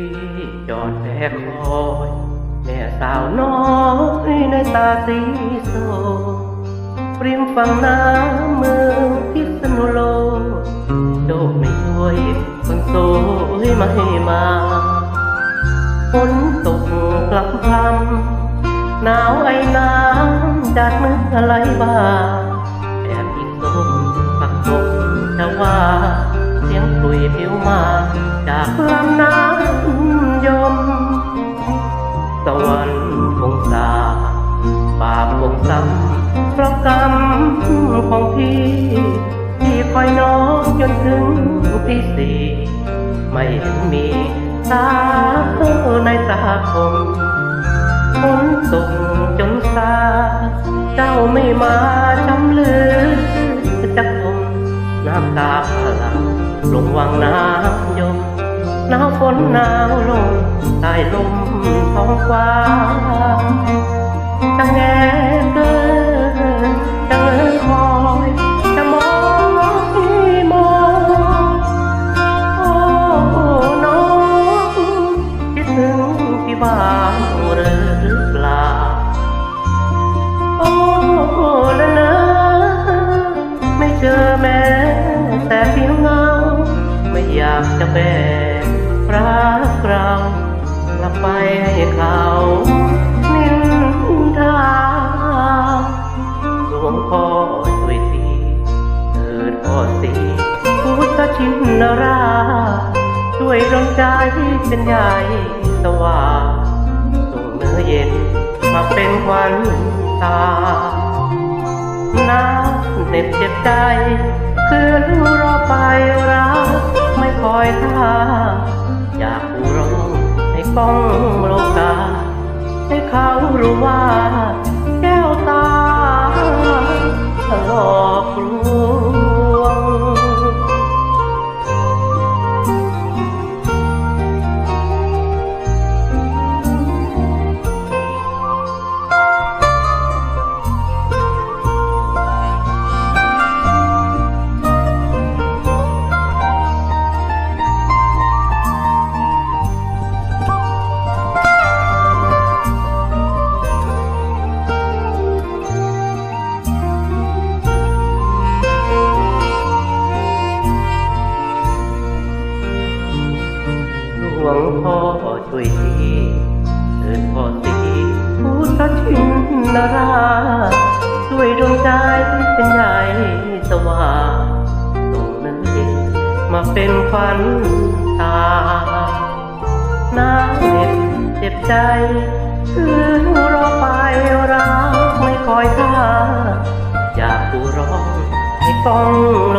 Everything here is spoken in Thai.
ที่จอดแพคอย แม่สาวน้อยในตาสีโซริมฝั่งน้ำเมืองพิษณุโลกโลกไม่ช่วยคนโซยมาให้มาฝนตกกลับพำหนาวไอ้น้ำจากเนื้อะไหลบ่าแอบอินโซปักตกจะว่า เสียงกลุยผิวมาจากลำน้ำ สวรรค์คงสาบาปคงซ้ำเพราะกรรมของพี่ ที่คอยน้องจนถึงที่สี่ไม่เห็นมีสาในตาคมฝนตกจนสาเจ้าไม่มาจำลือจะคมน้ำตาพลังลงวังน้ำ หนาวฝนหนาวลงใต้ลมท้องฟ้าจะแงเกินจะเงยคอยจะมองที่มองโอ้น้องคิดถึงพี่บ้างหรือเปล่าโอ้ละนะไม่เจอแม้แต่เพียงเงาไม่อยากจะแบก รักเรากลับไปให้เขานินทาหลวงพ่อช่วยทีเถิดพ่อสีพุทธชินราช่วยดวงใจเป็นใหญ่สว่างส่งเนื้อเย็นมาเป็นควันตาน้ำเหน็บเจ็บใจคือรู้รอไปรักไม่คอยท่า อยากผู้ร้องให้ก้องโลกา ให้เขารู้ว่า วงพ่อช่วยทีเถิดพ่อสีพุทธชินนราช่วยดวงใจเป็นใหญ่สว่างส่งนื้อเย็นมาเป็นควันตาน้ำเหน็บเจ็บใจคือรอไปรักไม่คอยท่าอยากผู้ร้องให้ก้องโล